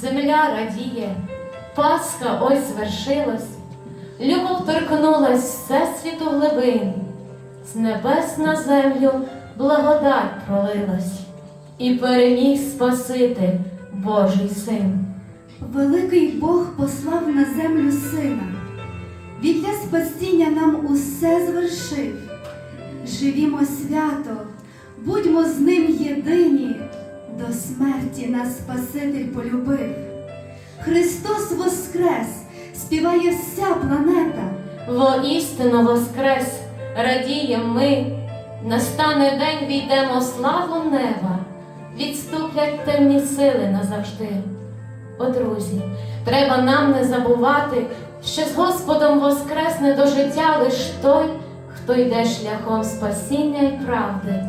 земля радіє, Пасха ось звершилась, любов торкнулась всесвіту глибин, з небес на землю благодать пролилась, і переміг Спаситель Божий син. Великий Бог послав на землю сина, він для спасіння нам усе звершив. Живімо свято, будьмо з ним єдині, до смерті нас Спаситель полюбив. Христос воскрес, співає вся планета. Воістину воскрес, радієм ми, настане день війдемо славу неба, відступлять темні сили назавжди. О, друзі, треба нам не забувати, що з Господом воскресне до життя лиш той, хто йде шляхом спасіння і правди.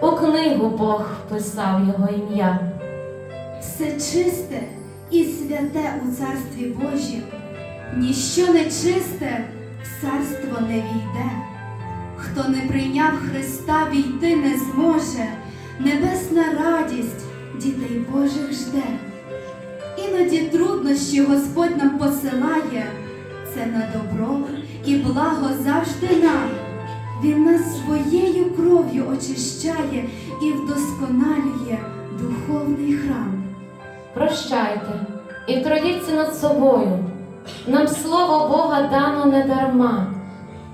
У книгу Бог вписав його ім'я. Все чисте і святе у царстві Божім, ніщо нечисте в царство не війде. Хто не прийняв Христа, війти не зможе, небесна радість дітей Божих жде. Іноді труднощі Господь нам посилає, це на добро і благо завжди нам. Він нас своєю кров'ю очищає і вдосконалює духовний храм. Прощайте і трудіться над собою. Нам слово Бога дано не дарма.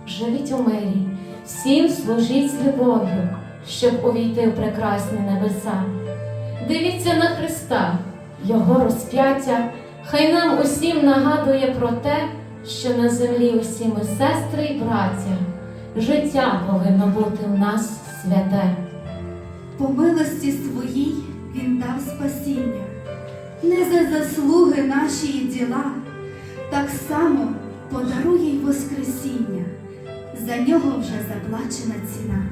Живіть у мирі, всім служіть з любов'ю, щоб увійти в прекрасні небеса. Дивіться на Христа, Його розп'яття, хай нам усім нагадує про те, що на землі усі ми сестри і браття. Життя повинно бути в нас святе. По милості своїй він дав спасіння, не за заслуги наші і діла, так само подарує й Воскресіння, за нього вже заплачена ціна.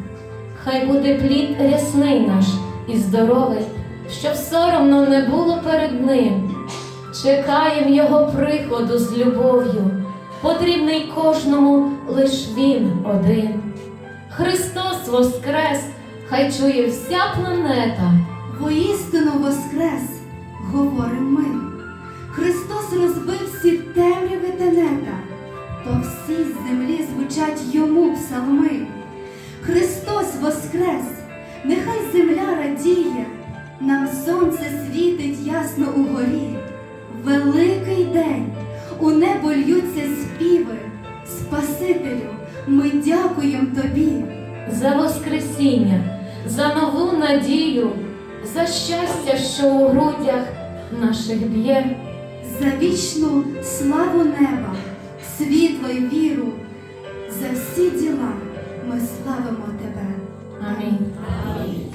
Хай буде плід рясний наш і здоровий, щоб соромно не було перед ним. Чекаєм його приходу з любов'ю, потрібний кожному лиш він один. Христос воскрес, хай чує вся планета. Воістину воскрес, говорим ми. Христос розбив всі темряви тенета, по всій землі звучать йому псалми. Христос воскрес, нехай земля радіє, нам сонце світить ясно угорі. Великий день, у небо льються. Спасителю, ми дякуємо Тобі за Воскресіння, за нову надію, за щастя, що у грудях наших б'є, за вічну славу неба, світло й віру, за всі діла ми славимо Тебе. Амінь.